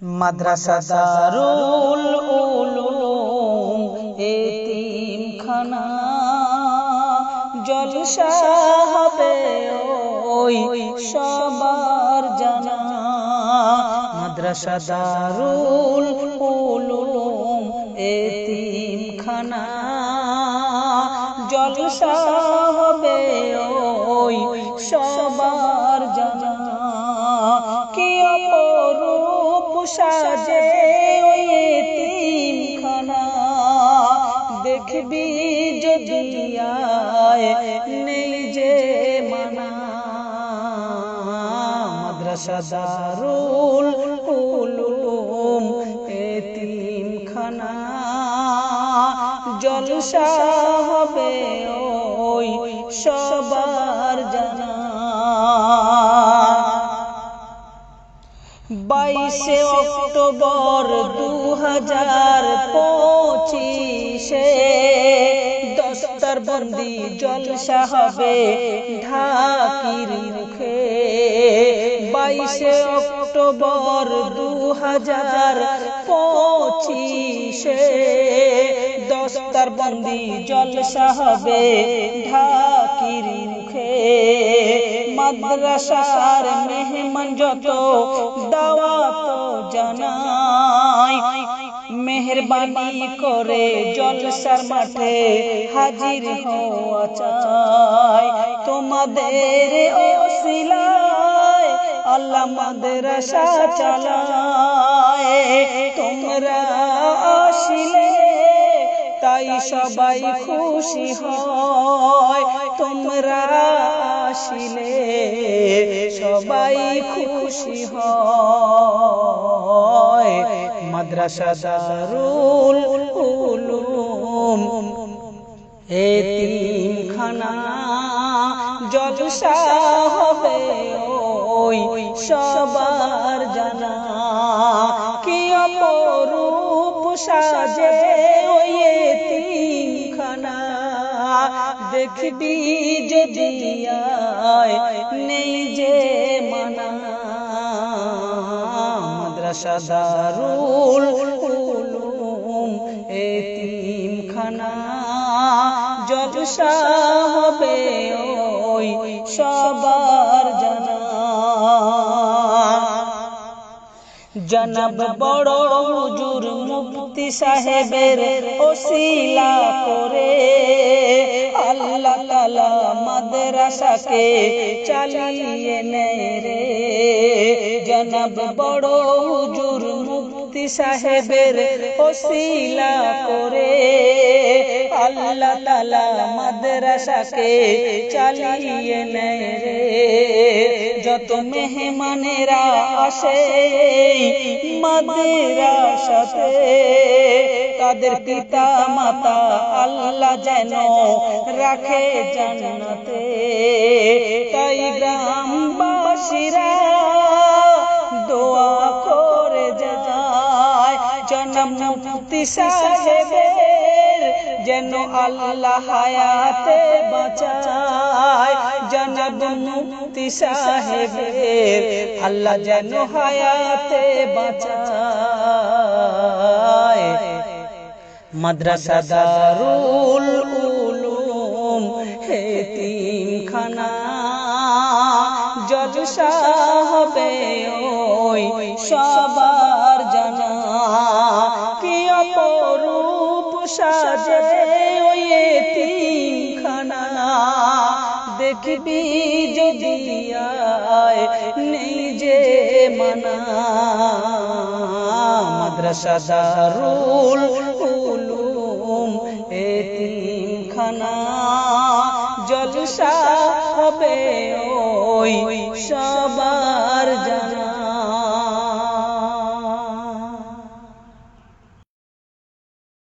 মাদ্রাসা দারুল উলুম, এতিমখানা। জলসা হবে ওই সবার জানা। মাদ্রাসা দারুল উলুম, এতিমখানা। জলসা হবে ওই সবার সাজে ওই এতিমখানা দেখবি যদি নেই যে মানা। মাদ্রাসা দারুল উলুম এতিমখানা জলসা হবে ওই সবার বাইশে অক্টোবর দু হাজার পঁচিশে দস্তর বন্দি জলসা হবে ঢাকির মুখে। বাইশে অক্টোবর দু হাজার পঁচিশে দস্তর বন্দি জলসা হবে ঢাকির মুখে। মাদ্রাসার মেহমান যত, দাওয়াত জানাই। মেহরবানি করে জলসার মাঠে হাজির হওয়া চাই। তোমাদের ওসিলায় আল্লাহ মাদ্রাসা চালায়। তোমরা আসিলে তাই সবাই খুশি হয়। তোমরা আসিলে সবাই খুশি হয়। মাদ্রাসা দারুল উলুম, এতিমখানা জলসা হবে ওই সবার জানা। কি অপরূপ সাজে ওই দেখবি যদি আয় নেই যে মানা মাদ্রাসা দারুল উলুম এতিমখানা জলসা হবে ওই সবার জানা জনাব বড় হুজুর মুফতি সাহেবের ওসিলা করে আল্লাহ তালা মাদ্রাসাকে চালিয়ে নেয় রে। জনাব বড় হুজুর মুফতি সাহেবের ওসিলা করে আল্লাহ তালা মাদ্রাসাকে চালিয়ে নেয় রে। যত মেহমানেরা আসে মাদ্রাসাতে তাদের পিতা মাতা আল্লাহ যেন রাখে জান্নাতে। তাই গ্রামবাসীরা দোয়া করে যায়, জনম মুক্তি যেন আল্লাহ হায়াতে বাঁচায়। জনব মুক্তি সাহেবের আল্লাহ যেন হায়াতে বাঁচায়। মাদ্রাসা দারুল উলুম, হেতিমখানা। জলসা হবে ওই সবার জানা। কি অপরূপ সাজে ওই এতিমখানা দেখবি যদি আয়, নেই যে মানা। মাদ্রাসা দারুল উলুম এতিমখানা জলসা হবে ওই সবা